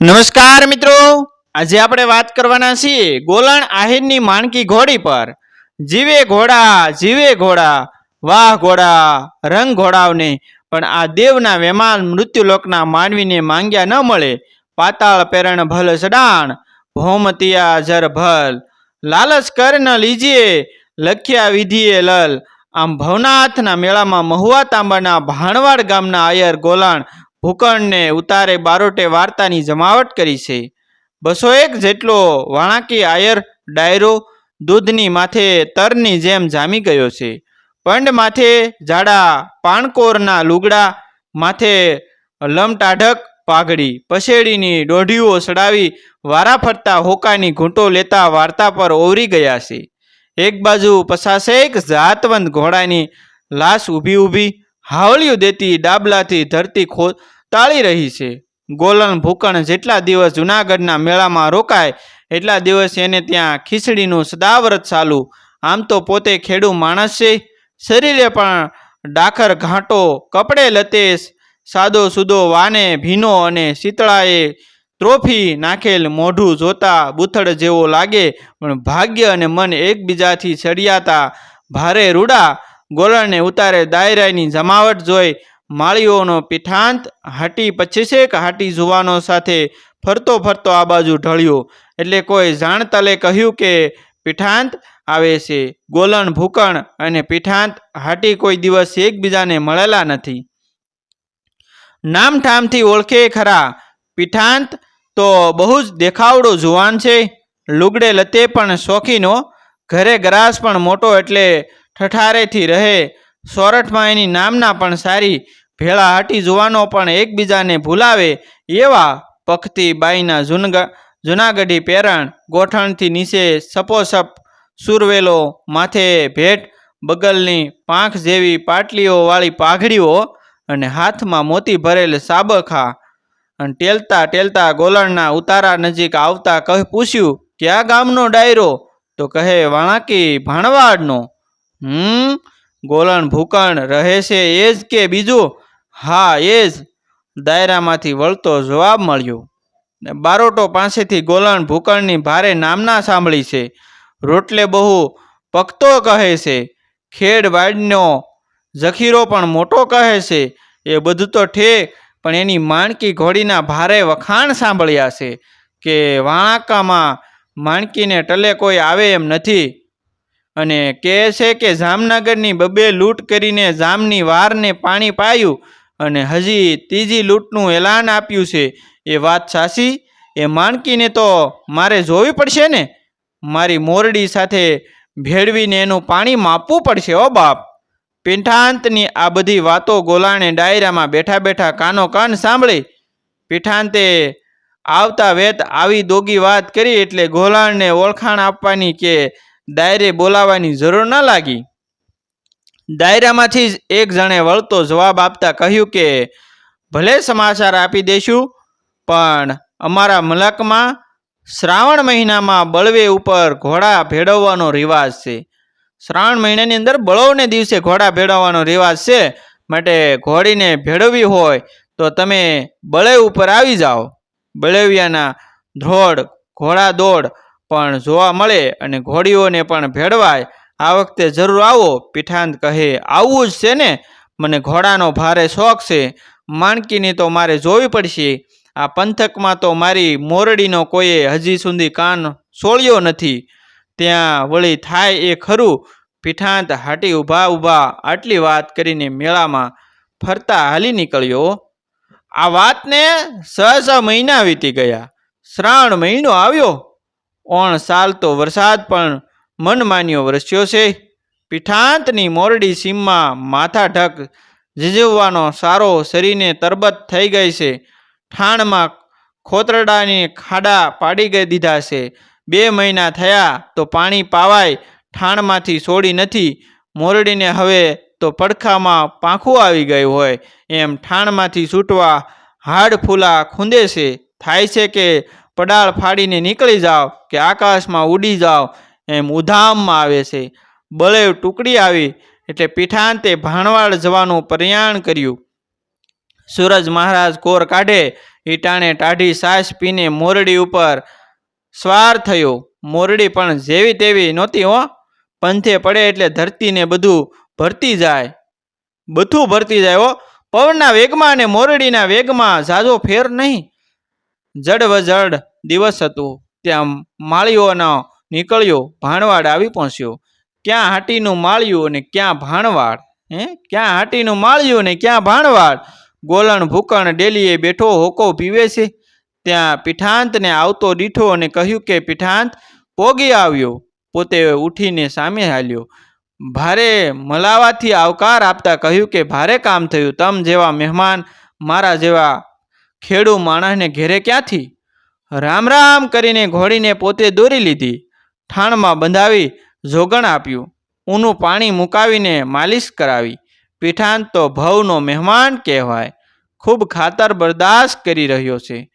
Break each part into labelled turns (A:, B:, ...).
A: નમસ્કાર મિત્રો. આજે આપણે વાત કરવાના છીએ ગોલણ આહિરની માણકી ઘોડી પર. જીવે ઘોડા જીવે ઘોડા, વાહ ઘોડા, રંગ ઘોડાવને. પણ આ દેવના વેમાન મૃત્યુલોકના માનવીને માંગ્યા ન મળે. પાતાળ પેરણ ભલ સડાણ, ભૌમતિયા જર ભલ. લાલચ કર ન લીજીએ, લખ્યા વિધિએ લલ. આમ ભવનાથના મેળામાં મહુવા તાંબાના ભાણવાડ ગામના આયર ગોલાણ ભૂકણને ઉતારે બારોટે વાર્તાની જમાવટ કરી છે. બસો એક જેટલો વાણાકી આયર ડાયરો દૂધની માથે તરની જેમ જામી ગયો છે. પંડ માથે જાડા પાણકોરના લુગડા માથે લમટાઢક પાઘડી પસેડીની દોઢીઓ સડાવી વારા ફરતા હોકાની ઘૂંટો લેતા વાર્તા પર ઓવરી ગયા છે. એક બાજુ પસાસેક જાતવંત ઘોડાની લાશ ઊભી ઊભી હાવલિયું દેતી ડાબલાથી ધરતી ખોતાળી રહી છે. ગોલન ભૂકણ જેટલા દિવસ જુનાગઢના મેળામાં રોકાય, એટલા દિવસ એને ત્યાં ખીચડીનું સદાવ્રત ચાલુ. આમ તો પોતે ખેડૂ માણસ છે. શરીરે પણ ડાખર ઘાંટો, કપડે લતેશ, સાદો સુદો વાને ભીનો અને શીતળાએ ત્રોફી નાખેલ મોઢું જોતા બુથડ જેવો લાગે, પણ ભાગ્ય અને મન એકબીજાથી ચડિયાતા ભારે રૂડા ગોળણને ઉતારે દાયરાની જમાવટ જોઈ માળીઓનો પીઠાંત હાટી પચીસેક હાટી જુવાનો સાથે ફરતો ફરતો આ બાજુ ઢળ્યો. એટલે કોઈ જાણતલે કહ્યું કે પીઠાંત આવે છે. ગોલણ ભૂકણ અને પીઠાંત હાટી કોઈ દિવસ એકબીજાને મળેલા નથી. નામઠામથી ઓળખે ખરા, પીઠાંત તો બહુ જ દેખાવડો જુવાન છે. લુગડે લતે પણ શોખીનો, ઘરે ગ્રાસ પણ મોટો એટલે ઠઠારેથી રહે. સોરઠમાં એની નામના પણ સારી. ભેળા હાટી જુવાનો પણ એકબીજાને ભૂલાવે એવા પખતી બાઈના જુનગ, જુનાગઢી પેરણ ગોઠણથી નીચે સપોસપ સુરવેલો માથે ભેટ, બગલની પાંખ જેવી પાટલીઓવાળી પાઘડીઓ અને હાથમાં મોતી ભરેલ સાબખા અને ટેલતા ટેલતા ગોલણના ઉતારા નજીક આવતા કહે પૂછ્યું, ક્યાં ગામનો ડાયરો? તો કહે, વાણાકી ભાણવાડનો. હમ? ગોલણ ભૂકણ રહે છે એ જ કે બીજું? હા એ જ દાયરામાંથી વળતો જવાબ મળ્યો. ને બારોટો પાસેથી ગોલણ ભૂકણની ભારે નામના સાંભળી છે. રોટલે બહુ પકતો કહે છે. ખેડ વાડનો જખીરો પણ મોટો કહે છે. એ બધું તો ઠેક પણ એની માણકી ઘોડીના ભારે વખાણ સાંભળ્યા છે કે વાણાકામાં માણકીને ટલે કોઈ આવે એમ નથી. અને કહે છે કે જામનગરની બબે લૂંટ કરીને જામની વારને પાણી પાયું અને હજી ત્રીજી લૂંટનું એલાન આપ્યું છે. એ વાત સાચી? એ માણકીને તો મારે જોવી પડશે ને? મારી મોરડી સાથે ભેળવીને એનું પાણી માપવું પડશે ઓ બાપ. પીઠાંતની આ બધી વાતો ગોલાણે ડાયરામાં બેઠા બેઠા કાનો કાન સાંભળી. પીઠાંતે આવતા વેત આવી દોગી વાત કરી એટલે ગોલાણને ઓળખાણ આપવાની કે દાયરે બોલાવવાની જરૂર ન લાગી. દાયરામાંથી જ એક જણે વળતો જવાબ આપતા કહ્યું કે, ભલે સમાચાર આપી દઈશું પણ અમારા મલકમાં શ્રાવણ મહિનામાં બળવે ઉપર ઘોડા ભેળવવાનો રિવાજ છે. શ્રાવણ મહિનાની અંદર બળવને દિવસે ઘોડા ભેળવવાનો રિવાજ છે. માટે ઘોડીને ભેળવવી હોય તો તમે બળે ઉપર આવી જાઓ. બળેવિયાના ધ્રોડ, ઘોડા દોડ પણ જોવા મળે અને ઘોડીઓને પણ ભેળવાય, આ વખતે જરૂર આવો, પીઠાંત કહે આવવું જ છે ને? મને ઘોડાનો ભારે શોખ છે. માણકીની તો મારે જોવી પડશે. આ પંથકમાં તો મારી મોરડીનો કોઈએ હજી સુધી કાન સોળ્યો નથી. ત્યાં વળી થાય એ ખરું. પીઠાંત હાટી ઊભા ઊભા આટલી વાત કરીને મેળામાં ફરતા હાલી નીકળ્યો. આ વાતને છ મહિના વીતી ગયા. શ્રાવણ મહિનો આવ્યો. ઓણ સાલ તો વરસાદ પણ મનમાન્યો વરસ્યો છે. પીઠાંતની મોરડી સીમમાં માથા ઢક ઝીઝવવાનો સારો શરીરને તરબત થઈ ગઈ છે. ઠાણમાં ખોતરડાની ખાડા પાડી ગઈ દીધા છે. બે મહિના થયા તો પાણી પાવાય, ઠાણમાંથી છોડી નથી. મોરડીને હવે તો પડખામાં પાંખું આવી ગયું હોય. એમ ઠાણમાંથી છૂટવા હાડ ફૂલા ખૂંદે છે. થાય છે કે પડાળ ફાડીને નીકળી જાઓ કે આકાશમાં ઉડી જાઓ એમ ઉધામમાં આવે છે. બળેવ ટુકડી આવી એટલે પીઠાંતે ભાણવાડ જવાનું પ્રયાણ કર્યું. સૂરજ મહારાજ કોર કાઢે, ઈટાણે ટાઢી સાસ પીને મોરડી ઉપર સ્વાર થયો. મોરડી પણ જેવી તેવી નહોતી હો. પંથે પડે એટલે ધરતીને બધું ભરતી જાય. બધું ભરતી જાય હો. પવનના વેગમાં અને મોરડીના વેગમાં ઝાઝો ફેર નહીં. જડ વજડ દિવસ હતો. ત્યાં માળીઓનો નીકળ્યો, ભાણવાડ આવી પહોંચ્યો. ક્યાં હાટીનું માળિયું અને ક્યાં ભાણવાડ? હે? ક્યાં હાટીનું માળિયું ને ક્યાં ભાણવાડ? ગોલણ ભૂકણ ડેલીએ બેઠો હોકો પીવે છે. ત્યાં પીઠાંતને આવતો દીઠો અને કહ્યું કે, પીઠાંત, પોગી આવ્યો. પોતે ઉઠીને સામે હાલ્યો. ભારે મલાવાથી આવકાર આપતા કહ્યું કે, ભારે કામ થયું. તમ જેવા મહેમાન મારા જેવા ખેડૂ માણસને ઘેરે ક્યાંથી? રામ રામ કરીને ઘોડીને પોતે દોરી લીધી. ઠાણમાં બંધાવી જોગણ આપ્યું. ઊનું પાણી મુકાવીને માલિશ કરાવી. પીઠાન તો ભવનો મહેમાન કહેવાય. ખૂબ ખાતર બરદાસ્ત કરી રહ્યો છે.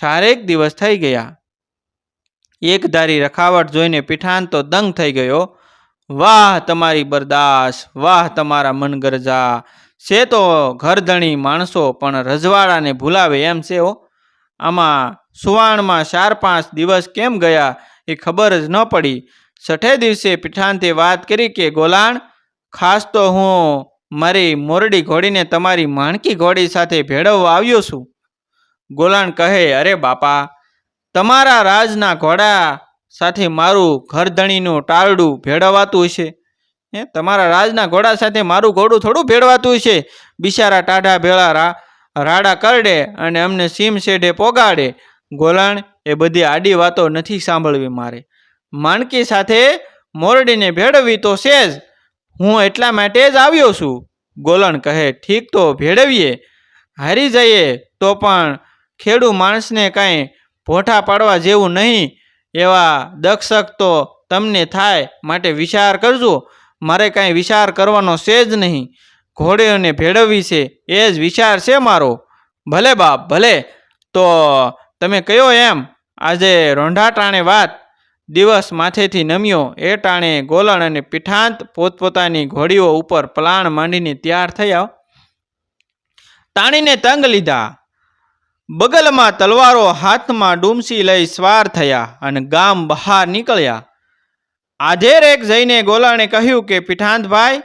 A: ચારેક દિવસ થઈ ગયા. એક ધારી રખાવટ જોઈને પીઠાન તો દંગ થઈ ગયો. વાહ, તમારી બરદાસ વાહ, તમારા મનગરજા! છે તો ઘરધણી માણસો પણ રજવાડાને ભૂલાવે એમ છે ઓ આમાં સુવાણમાં ચાર પાંચ દિવસ કેમ ગયા એ ખબર જ ન પડી. છઠ્ઠે દિવસે પીઠાંતે વાત કરી કે, ગોલાણ, ખાસ તો હું મારી મોરડી ઘોડીને તમારી માણકી ઘોડી સાથે ભેળવવા આવ્યો છું. ગોલાણ કહે, અરે બાપા, તમારા રાજના ઘોડા સાથે મારું ઘરધણીનું ટાળડું ભેળવાતું હશે. હે? તમારા રાજના ઘોડા સાથે મારું ઘોડું થોડું ભેળવાતું છે. બિચારા ટાઢા ભેળા રાડા કરડે અને અમને સીમ શેઢે પોગાડે. ગોલાણ એ બધી આડી વાતો નથી સાંભળવી મારે. માણકી સાથે મોરડીને ભેળવવી તો છે જ. હું એટલા માટે જ આવ્યો છું. ગોલણ કહે, ઠીક તો, ભેળવીએ. હારી જઈએ તો પણ ખેડૂ માણસને કાંઈ ભોઠા પાડવા જેવું નહીં. એવા દક્ષક તો તમને થાય માટે વિચાર કરજો. મારે કાંઈ વિચાર કરવાનો છે જ નહીં. ઘોડીઓને ભેળવવી છે એ જ વિચાર છે મારો. ભલે બાપ, ભલે. તો તમે કયો એમ? આજે રોંઢા ટાણે વાત. દિવસ માથેથી નમ્યો. એ ટાણે ગોલણ અને પીઠાંત પોતપોતાની ઘોડીઓ ઉપર પલાણ માંડીને તૈયાર થયા. તાણીને તંગ લીધા. બગલમાં તલવારો હાથમાં ડૂમસી લઈ સ્વાર થયા અને ગામ બહાર નીકળ્યા. આધેર એક જઈને ગોલાણે કહ્યું કે, પીઠાંતભાઈ,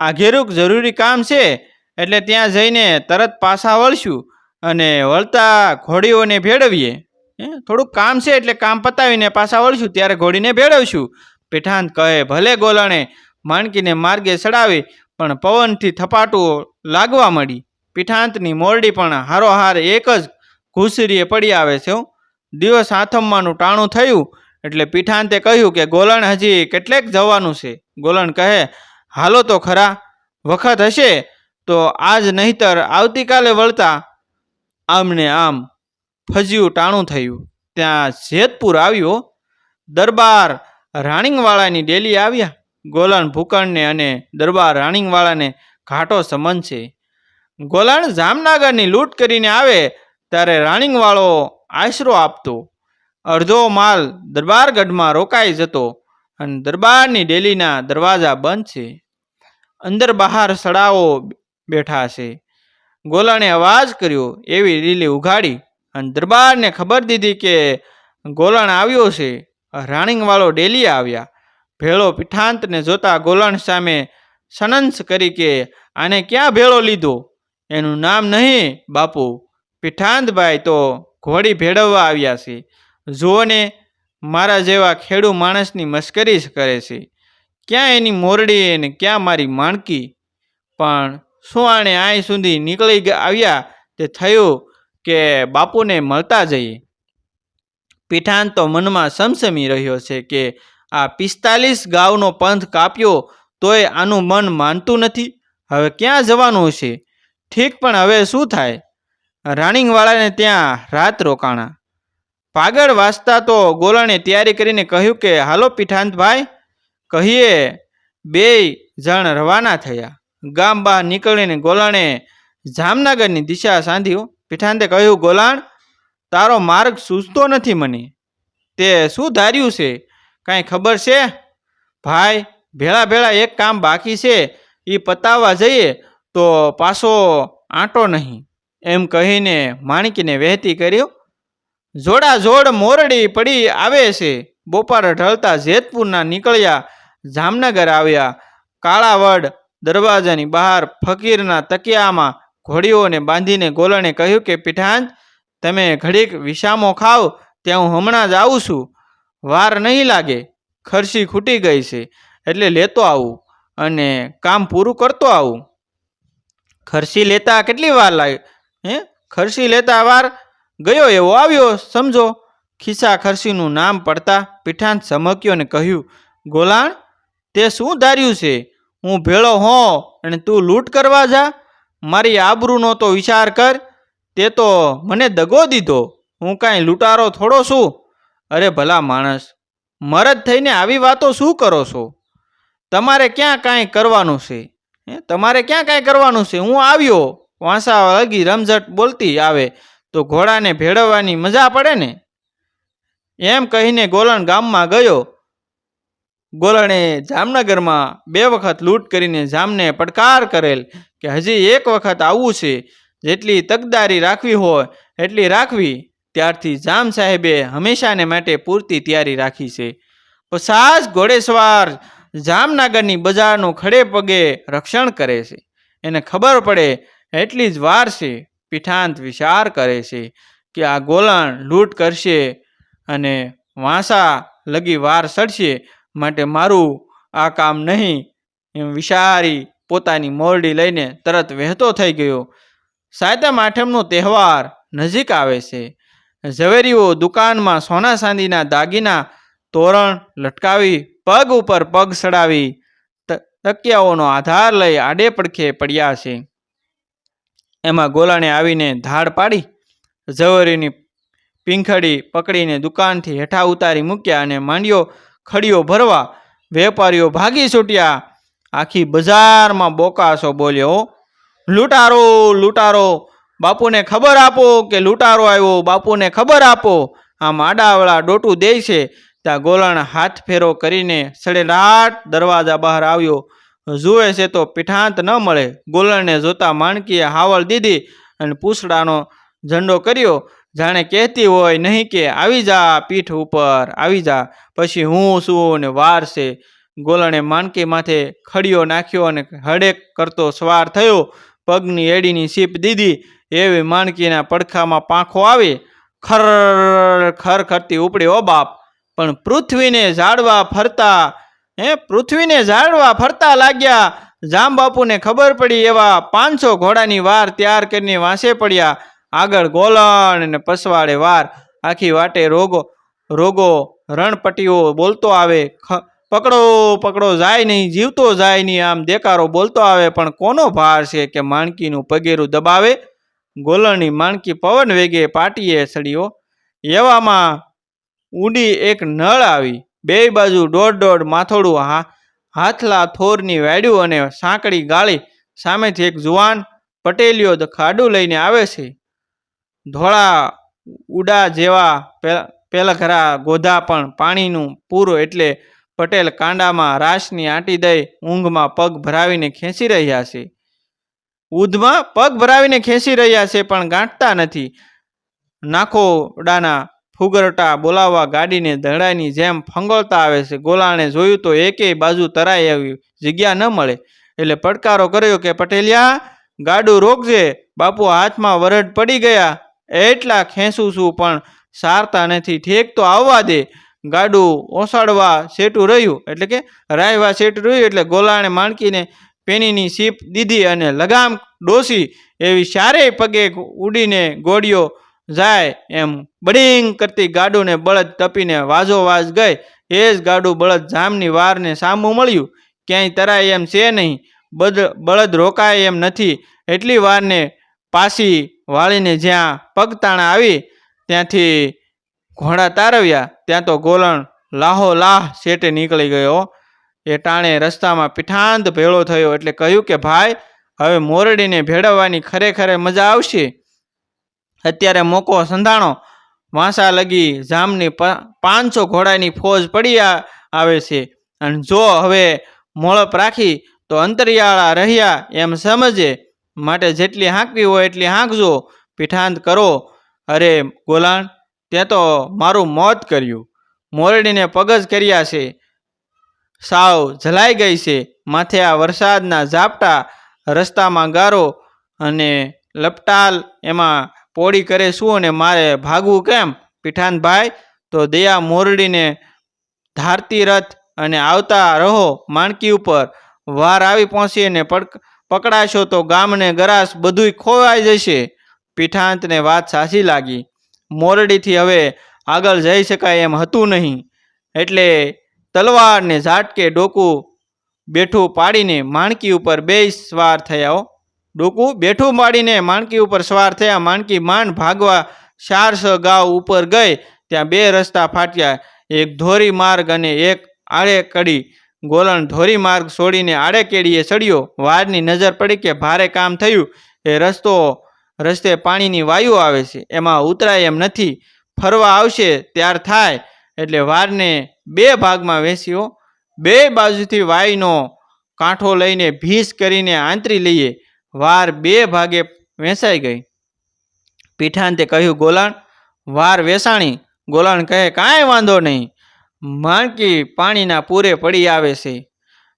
A: આ ઘેરુક જરૂરી કામ છે, એટલે ત્યાં જઈને તરત પાછા વળશું અને વળતા ઘોડીઓને ભેળવીએ. થોડુંક કામ છે એટલે કામ પતાવીને પાછા વળશું, ત્યારે ઘોડીને ભેળવશું. પીઠાંત કહે, ભલે ગોલાણે માણકીને માર્ગે ચડાવી, પણ પવનથી થપાટુઓ લાગવા મળી પીઠાંતની મોરડી પણ હારોહાર એક જ ઘૂસરીએ પડી આવે છે. દિવસ આથમવાનું ટાણું થયું એટલે પીઠાંતે કહ્યું કે, ગોલણ હજી કેટલેક જવાનું છે? ગોલણ કહે, હાલો તો ખરા, વખત હશે તો આજ નહીતર આવતીકાલે વળતા આમને આમ ફજ્યું ટાણું થયું. ત્યાં જેતપુર આવ્યો, દરબાર રાણીંગવાળાની ડેલી આવ્યા. ગોલણ ભૂકણને અને દરબાર રાણીંગવાળાને ઘાટો સંબંધ છે ગોલાણ જામનગરની લૂંટ કરીને આવે, ત્યારે રાણીંગવાળો આશરો આપતો. અડધો માલ દરબારગઢમાં રોકાઈ જતો અને દરબારની ડેલીના દરવાજા બંધ છે. અંદર બહાર સડાઓ બેઠા છે. ગોલાણે અવાજ કર્યો, એવી રીલી ઉઘાડી અને દરબારને ખબર દીધી કે ગોલણ આવ્યો છે. રાણીંગવાળો ડેલી આવ્યા. ભેળો પીઠાંતને જોતા ગોલણ સામે સનંસ કરી કે, આને ક્યાં ભેળો લીધો? એનું નામ નહીં, બાપુ. પીઠાંતભાઈ તો ઘોડી ભેળવવા આવ્યા છે. જુઓ ને મારા જેવા ખેડૂ માણસની મશ્કરી કરે છે. ક્યાં એની મોરડી ને ક્યાં મારી માણકી? પણ શું આણે આય સુધી નીકળી આવ્યા તે થયું કે બાપુને મળતા જઈએ. પીઠાન તો મનમાં સમસમી રહ્યો છે કે આ પિસ્તાલીસ ગાવનો પંથ કાપ્યો તોય આનું મન માનતું નથી. હવે ક્યાં જવાનું છે? ઠીક પણ હવે શું થાય? રાણીંગવાળાને ત્યાં રાત રોકાણા. પાગળ વાંચતા તો ગોલાણે તૈયારી કરીને કહ્યું કે, હાલો પીઠાંતભાઈ. કહીએ, બે જણ રવાના થયા. ગામ બહાર નીકળીને ગોલાણે જામનગરની દિશા સાંધી. પીઠાંતે કહ્યું, ગોલાણ, તારો માર્ગ સૂઝતો નથી મને. તે શું ધાર્યું છે? કાંઈ ખબર છે? ભાઈ ભેળા ભેળા એક કામ બાકી છે. એ પતાવવા જઈએ તો પાછો આંટો નહીં. એમ કહીને માણકીને વહેતી કર્યો જોડા જોડ મોરડી પડી આવે છે. બપોર ઢળતા જેતપુરના નીકળ્યા જામનગર આવ્યા. કાળાવડ દરવાજાની બહાર ફકીરના તકિયામાં ઘોડીઓને બાંધીને ગોલણે કહ્યું કે પીઠાંત તમે ઘડીક વિસામો ખાવ, ત્યાં હું હમણાં જ આવું છું. વાર નહીં લાગે, ખર્ચી ખૂટી ગઈ છે, એટલે લેતો આવું અને કામ પૂરું કરતો આવું. ખર્ચી લેતા કેટલી વાર લાગે હે? ખર્ચી લેતા વાર ગયો એવો આવ્યો, સમજો? ખિસ્સા ખર્ચીનું નામ પડતા પીઠાંત ચમક્યો ને કહ્યું, ગોલાણ, તે શું ધાર્યું છે? હું ભેળો હો અને તું લૂંટ કરવા જા? મારી આબરૂનો તો વિચાર કર. તે તો મને દગો દીધો. હું કાંઈ લૂંટારો થોડો છું. અરે ભલા માણસ, મરદ થઈને આવી વાતો શું કરો છો? તમારે ક્યાં કાંઈ કરવાનું છે? તમારે ક્યાં કાંઈ કરવાનું છે? હું આવ્યો. વાંસા લગી રમઝટ બોલતી આવે. તો ઘોડાને ભેળવવાની મજા પડે ને? એમ કહીને ગોલણ ગામમાં ગયો. ગોલણે જામનગરમાં બે વખત લૂંટ કરીને જામને પડકાર કરેલ કે હજી એક વખત આવવું છે. જેટલી તકદારી રાખવી હોય, એટલી રાખવી. ત્યારથી જામ સાહેબે હંમેશાને માટે પૂરતી તૈયારી રાખી છે. પસાજ ઘોડેસવાર જામનગરની બજારનું ખડે પગે રક્ષણ કરે છે. એને ખબર પડે, એટલી જ વાર છે. પીઠાંત વિચાર કરે છે કે આ ગોલણ લૂંટ કરશે અને વાંસા લગી વાર સડશે માટે મારું આ કામ નહીં એમ વિચારી પોતાની મોરડી લઈને તરત વહેતો થઈ ગયો. સાતમ આઠમનો તહેવાર નજીક આવે છે. ઝવેરીઓ દુકાનમાં સોના ચાંદીના દાગીના તોરણ લટકાવી, પગ ઉપર પગ સડાવી તકિયાઓનો આધાર લઈ આડે પડખે પડ્યા છે. એમાં ગોલાણે આવીને ધાડ પાડી, ઝવેરીની પીંખડી પકડીને દુકાનથી હેઠા ઉતારી મૂક્યા અને માંડ્યો ખડીઓ ભરવા વેપારીઓ ભાગી છૂટ્યા. આખી બજારમાં બોકાસો બોલ્યો, લૂંટારો લૂંટારો, બાપુને ખબર આપો કે લૂંટારો આવ્યો, બાપુને ખબર આપો. આમ આડાવળા ડોટું દે છે. ત્યાં ગોલણ હાથ ફેરો કરીને સડેલાટ દરવાજા બહાર આવ્યો. જુએ છે તો પીઠાંત ન મળે. ગોલણને જોતા માણકીએ હાવળ દીધી અને પૂછડાનો ઝંડો કર્યો, જાણે કહેતી હોય નહીં કે આવી જા પીઠ ઉપર, આવી જા, પછી હું છું ને વાર છે. ગોલણે માણકી માથે ખડીયો નાખ્યો અને હડેક કરતો સવાર થયો. પગની એડીની સીપ દીધી, એવી માણકીના પડખામાં પાંખો આવે. ખર ખર ખરતી ઉપડી, ઓ બાપ, પણ પૃથ્વીને ઝાડવા ફરતા હે, પૃથ્વીને ઝાડવા ફરતા લાગ્યા. જામબાપુને ખબર પડી એવા પાંચસો ઘોડાની વાર તૈયાર કરીને વાંસે પડ્યા. આગળ ગોલણ અને પસવાડે વાર. આખી વાટે રોગો રોગો રણપટીઓ બોલતો આવે. પકડો પકડો, જાય નહીં, જીવતો જાય નહીં, આમ દેકારો બોલતો આવે. પણ કોનો ભાર છે કે માણકીનું પગેરું દબાવે? ગોલણની માણકી પવન વેગે પાટીએ સળીઓ એવામાં ઊંડી એક નળ આવી. બે બાજુ દોઢ દોઢ માથોડું, હા, હાથલા થોરની વાડ્યું અને સાંકડી ગાળી, સામેથી એક જુવાન પટેલિયો ખાડું લઈને આવે છે. ધોળા ઉડા જેવા પેલઘરા ગોધા પણ પાણીનું પૂરું એટલે પટેલ કાંડામાં રાસની આંટી દઈ ઊંઘમાં પગ ભરાવીને ખેંચી રહ્યા છે. ઉધમાં પગ ભરાવીને ખેંચી રહ્યા છે પણ ગાંઠતા નથી. નાખોડાના ફુગરટા બોલાવવા ગાડીને ધડાઈની જેમ ફંગોળતા આવે છે. ગોલાણે જોયું તો એકેય બાજુ તરાઈ આવ્યું. જગ્યા ન મળે. એટલે પડકારો કર્યો કે, પટેલિયા, ગાડું રોકજે. બાપુ હાથમાં વરડ પડી ગયા. એટલા ખેંચું છું, પણ સારતા નથી. ઠેક તો આવવા દે. ગાડું ઓસાડવા સેટું રહ્યું. એટલે કે, રાયવા સેટું રહ્યું. એટલે ગોલાણે માણકીને પેનીની સીપ દીધી અને લગામ ડોસી. એવી ચારેય પગે ઉડીને ગોળીઓ જાય એમ. બડિંગ કરતી ગાડુને બળદ તપીને વાજો વાજ ગઈ. એ જ ગાડું બળદ જામની વારને સામું મળ્યું. ક્યાંય તરાય એમ છે નહીં. બદ, બળદ રોકાય એમ નથી. એટલી વારને પાછી વાળીને જ્યાં પગતાણા આવી, ત્યાંથી ઘોડા તારવ્યા. ત્યાં તો ગોલણ લાહો લાહ શેટે નીકળી ગયો. એ ટાણે રસ્તામાં પીઠાંત ભેળો થયો એટલે કહ્યું કે, ભાઈ, હવે મોરડીને ભેળવવાની ખરેખર મજા આવશે. અત્યારે મોકો સંધાણો. વાંસા લગી જામની પાંચસો ઘોડાની ફોજ પડી આવે છે. અને જો હવે મોળપ રાખી તો અંતરિયાળા રહ્યા એમ સમજે. માટે જેટલી હાંકવી હોય એટલી હાંકજો. પીઠાંત કરો. અરે ગોલાણ, તે તો મારું મોત કર્યું. મોરડીને પગજ કર્યા છે. સાવ જલાઈ ગઈ છે. માથે આ વરસાદના ઝાપટા રસ્તામાં ગારો અને લપટાલ એમાં પોડી કરે શું અને મારે ભાગવું કેમ? પીઠાનભાઈ, તો દયા મોરડીને ધારતી રથ અને આવતા રહો માણકી ઉપર. વાર આવી પહોંચી અને પકડાશો તો ગામને ગરાસ બધુંય ખોવાઈ જશે. પીઠાંતને વાત સાચી લાગી. મોરડીથી હવે આગળ જઈ શકાય એમ હતું નહીં. એટલે તલવારને ઝાટકે ડોકું બેઠું પાડીને માણકી ઉપર બે સ્વાર થયા ડોકું બેઠું માડીને માણકી ઉપર સવાર થયા. માણકી માંડ ભાગવા ચારસ ગાવ ઉપર ગઈ. ત્યાં બે રસ્તા ફાટ્યા. એક ધોરી માર્ગ અને એક આડે કડી. ગોલણ ધોરી માર્ગ છોડીને આડે કેડીએ ચડ્યો. વારની નજર પડી કે ભારે કામ થયું. એ રસ્તો, રસ્તે પાણીની વાયુ આવે છે. એમાં ઉતરાય એમ નથી. ફરવા આવશે ત્યાર થાય. એટલે વારને બે ભાગમાં વેસ્યો. બે બાજુથી વાયનો કાંઠો લઈને ભીસ કરીને આંતરી લઈએ. વાર બે ભાગે વેચાઈ ગઈ. પીઠાંતે કહ્યું, ગોલાણ, વાર વેસાણી. ગોલાણ કહે, કાંઈ વાંધો નહીં. માણકી પાણીના પૂરે પડી આવે છે.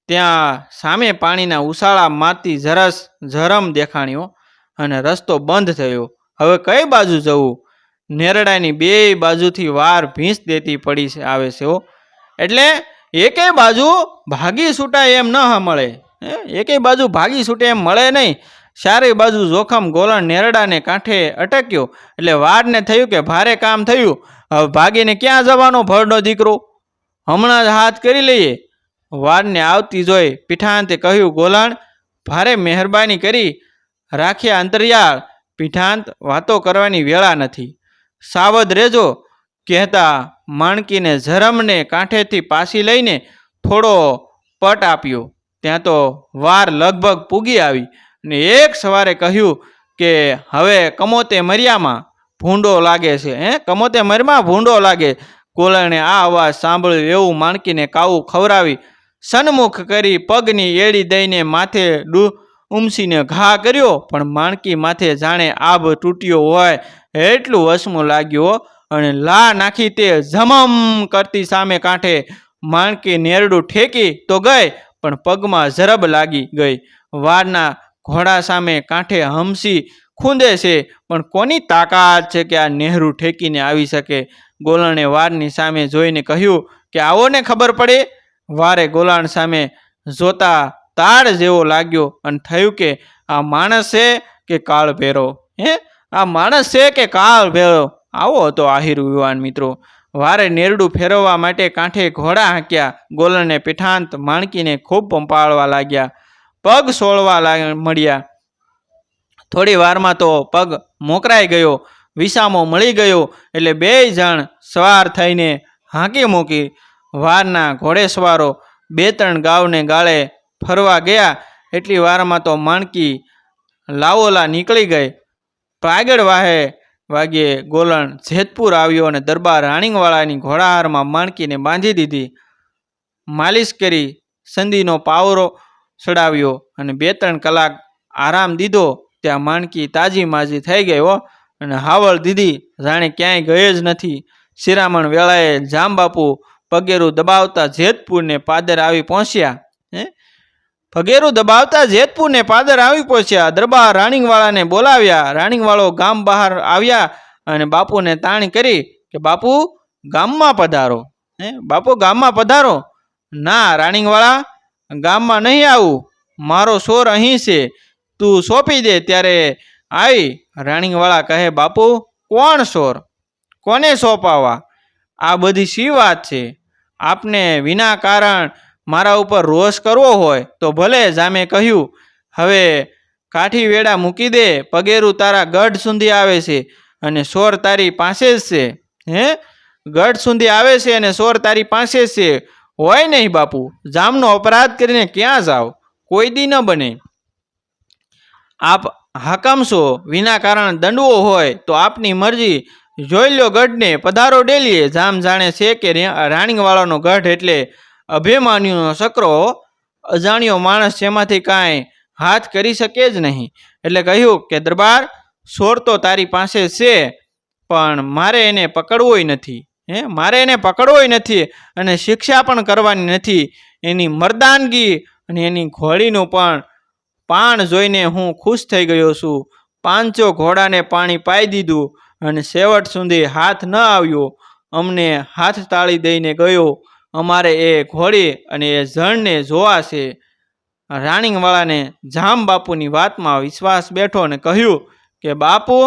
A: ત્યાં સામે પાણીના ઉછાળા માતી જરસ ઝરમ દેખાણ્યો અને રસ્તો બંધ થયો. હવે કઈ બાજુ જવું? નેરડાની બે બાજુથી વાર ભીંસ દેતી પડી આવે છે એટલે એકેય બાજુ ભાગી છૂટાય એમ ન મળે? એકેય બાજુ ભાગી છૂટે એમ મળે નહીં. સારી બાજુ જોખમ, ગોલણ નેરડાને કાંઠે અટક્યો. એટલે વાડને થયું કે ભારે કામ થયું. હવે ભાગીને ક્યાં જવાનો ભરનો દીકરો? હમણાં જ હાથ કરી લઈએ. વાડને આવતી જોઈ પીઠાંતે કહ્યું, ગોલાણ, ભારે મહેરબાની કરી. રાખ્યા અંતરિયાળ. પીઠાંત વાતો કરવાની વેળા નથી. સાવધ રહેજો. કહેતા માણકીને ઝરમને કાંઠેથી પાછી લઈને થોડો પટ આપ્યો. ત્યાં તો વાર લગભગ પૂગી આવી ને એક સવારે કહ્યું કે, હવે કમોતે મર્યામાં ભૂંડો લાગે છે. હે? કમોતે મરમાં ભૂંડો લાગે? કોલણે આ અવાજ સાંભળ્યો એવું માણકીને કાવું ખવરાવી સન્મુખ કરી પગની એડી દઈને માથે ડૂ ઉમસીને ઘા કર્યો. પણ માણકી માથે જાણે આભ તૂટ્યો હોય એટલું વસમું લાગ્યું અને લા નાખી તે ઝમમ કરતી સામે કાંઠે માણકી નેરડું ઠેકી તો ગઈ. પણ પગમાં ઝરબ લાગી ગઈ. વારના ઘોડા સામે કાંઠે હમસી ખૂંદે છે, પણ કોની તાકાત છે કે આ નહેરુ ઠેકીને આવી શકે? ગોલણે વારની સામે જોઈને કહ્યું કે આવો ને ખબર પડે? વારે ગોલાણ સામે જોતા તાળ જેવો લાગ્યો અને થયું કે આ માણસ છે કે કાળ ભેરો હે? આ માણસ છે કે કાળ ભેરો આવો હતો આહિર યુવાન મિત્રો. વારે નેરડું ફેરવવા માટે કાંઠે ઘોડા હાંક્યા ગોલણને પીઠાંત માણકીને ખૂબ પંપાળવા લાગ્યા, પગ સોળવા લા મળ્યા. થોડી વારમાં તો પગ મોકરાઈ ગયો, વિસામો મળી ગયો, એટલે બે જણ સવાર થઈને હાંકી મૂકી. વારના ઘોડેસવારો બે ત્રણ ગાવને ગાળે ફરવા ગયા, એટલી વારમાં તો માણકી લાવોલા નીકળી ગઈ. પાગળ વાહે વાગ્યે ગોલણ જેતપુર આવ્યો અને દરબાર રાણીવાળાની ઘોડાહારમાં માણકીને બાંધી દીધી. માલિશ કરી સંધિનો પાવરો ચડાવ્યો અને બે ત્રણ કલાક આરામ દીધો. ત્યાં માણકી તાજી માજી થઈ ગયો અને હાવળ દીધી. જાણે ક્યાંય ગયે જ નથી. શિરામણ વેળાએ જામબાપુ પગેરું દબાવતા જેતપુરને પાદર આવી પહોંચ્યા. પગેરું દબાવતા જેતપુરને પાદર આવી પહોંચ્યા. દરબાર રાણીવાળાને બોલાવ્યા. રાણીવાળો ગામ બહાર આવ્યા અને બાપુને તાણ કરી કે, બાપુ, ગામમાં પધારો. હે? બાપુ, ગામમાં પધારો? ના રાણીંગવાળા ગામમાં નહીં આવું. મારો સોર અહીં છે. તું સોંપી દે, ત્યારે આવી રાણીંગવાળા કહે, બાપુ, કોણ સોર કોને સોંપાવા? આ બધી શી વાત છે? આપને વિના કારણ મારા ઉપર રોષ કરવો હોય તો ભલે જામે કહ્યું, હવે કાઠી વેડા મૂકી દે, પગેરું તારા ગઢ સુધી આવે છે અને સોર તારી પાસે જ છે. હે? ગઢ સુધી આવે છે અને સોર તારી પાસે જ છે? હોય નહીં બાપુ, જામનો અપરાધ કરીને ક્યાં જાઓ કોઈ દી ન બને. આપ હાકમ વિના કારણ દંડવો હોય તો આપની મરજી. જોઈ લ્યો ગઢને, પધારો ડેલીએ. જામ જાણે છે કે રાણીવાળાનો ગઢ એટલે અભિમાન્યુનો સકરો અજાણ્યો માણસ જેમાંથી કાંઈ હાથ કરી શકે જ નહીં. એટલે કહ્યું કે, દરબાર, સોર તો તારી પાસે છે, પણ મારે એને પકડવોય નથી. હે? મારે એને પકડવોય નથી અને શિક્ષા પણ કરવાની નથી. એની મરદાનગી અને એની ઘોડીનું પણ પાણ જોઈને હું ખુશ થઈ ગયો છું. પાંચો ઘોડાને પાણી પાઈ દીધું અને છેવટ સુધી હાથ ન આવ્યો. અમને હાથ તાળી દઈને ગયો. અમારે એ ઘોડી અને એ જણને જોવા છે. રાણીવાળાને જામ બાપુની વાતમાં વિશ્વાસ બેઠો અને કહ્યું કે, બાપુ,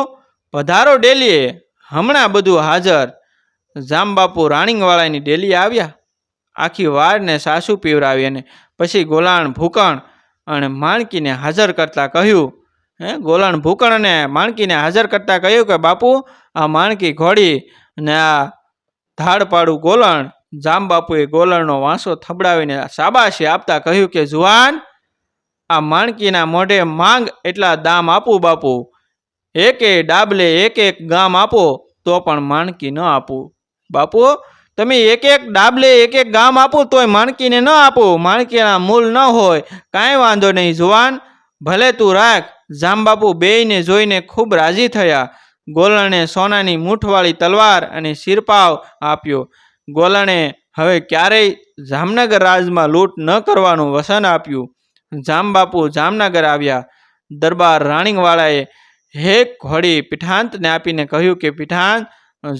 A: પધારો ડેલીએ. હમણાં બધું હાજર. જામબાપુ રાણીવાળાની ડેલી આવ્યા. આખી વારને સાસુ પીવરાવી અને પછી ગોલાણ ભૂકણ અને માણકીને હાજર કરતાં કહ્યું. હે, ગોલાણ ભૂકણ અને માણકીને હાજર કરતાં કહ્યું કે, બાપુ, આ માણકી ઘોડી ને આ ધાડપાડું ગોલણ જામબાપુએ ગોલણનો વાંસો થબડાવીને શાબાશી આપતા કહ્યું કે, જુવાન, આ માણકીના મોઢે માંગ એટલા દામ આપું બાપુ. એકે ડાબલે એક એક ગામ આપો, તો પણ માણકી ન આપું. બાપુ, તમે એક એક ડાબલે એક એક ગામ આપો, તોય માણકીને ન આપો. માણકીના મૂલ ન હોય. કાંઈ વાંધો નહીં, જુવાન. ભલે તું રાખ. જામબાપુ બેયને જોઈને ખૂબ રાજી થયા. ગોલણે સોનાની મૂઠવાળી તલવાર અને શિરપાવ આપ્યો. ગોલણે હવે ક્યારેય જામનગર રાજમાં લૂંટ ન કરવાનું વસન આપ્યું. જામબાપુ જામનગર આવ્યા. દરબાર રાણીવાળાએ હેક ઘોડી પીઠાંતને આપીને કહ્યું કે, પીઠાંત,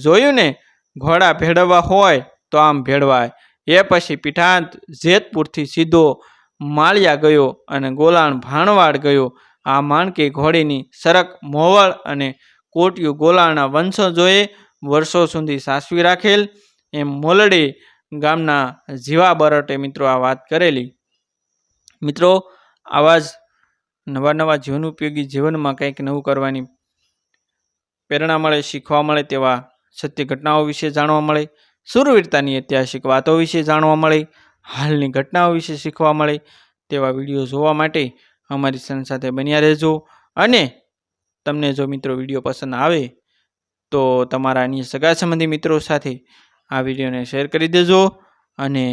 A: જોયું ને? ઘોડા ભેળવવા હોય તો આમ ભેળવાય. એ પછી પીઠાંત જેતપુરથી સીધો માળિયા ગયો અને ગોલાણ ભાણવાડ ગયો. આ માણકી ઘોડીની સરક મોવળ અને કોટિયું ગોલાણના વંશજોએ વર્ષો સુધી સાસવી રાખેલ એમ મોલડી ગામના જીવા બરટે મિત્રો આ વાત કરેલી. મિત્રો, આવા જ નવા નવા જીવન ઉપયોગી જીવનમાં કંઈક નવું કરવાની પ્રેરણા મળે, શીખવા મળે તેવા સત્ય ઘટનાઓ વિશે જાણવા મળે, સુરવીરતાની ઐતિહાસિક વાતો વિશે જાણવા મળે, હાલની ઘટનાઓ વિશે શીખવા મળે તેવા વીડિયો જોવા માટે અમારી ચેનલ સાથે બન્યા રહેજો. અને તમને જો મિત્રો વીડિયો પસંદ આવે તો તમારા અન્ય સગા સંબંધી મિત્રો સાથે આ વિડીયોને શેર કરી દેજો અને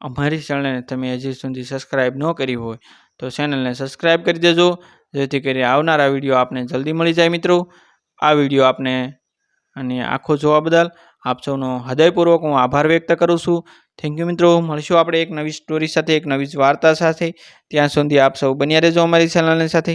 A: અમારી ચેનલને તમે હજી સુધી સબસ્ક્રાઈબ ન કરી હોય તો ચેનલને સબસ્ક્રાઈબ કરી દેજો, જેથી કરી આવનારા વીડિયો આપને જલ્દી મળી જાય મિત્રો. આ વીડિયો આપને અને આખો જોવા બદલ આપ સૌનો હૃદયપૂર્વક હું આભાર વ્યક્ત કરું છું. થેન્ક યુ મિત્રો. મળશું આપણે એક નવી સ્ટોરી સાથે, એક નવી વાર્તા સાથે. ત્યાં સુધી આપ સૌ બન્યા રહેજો અમારી ચેનલની સાથે.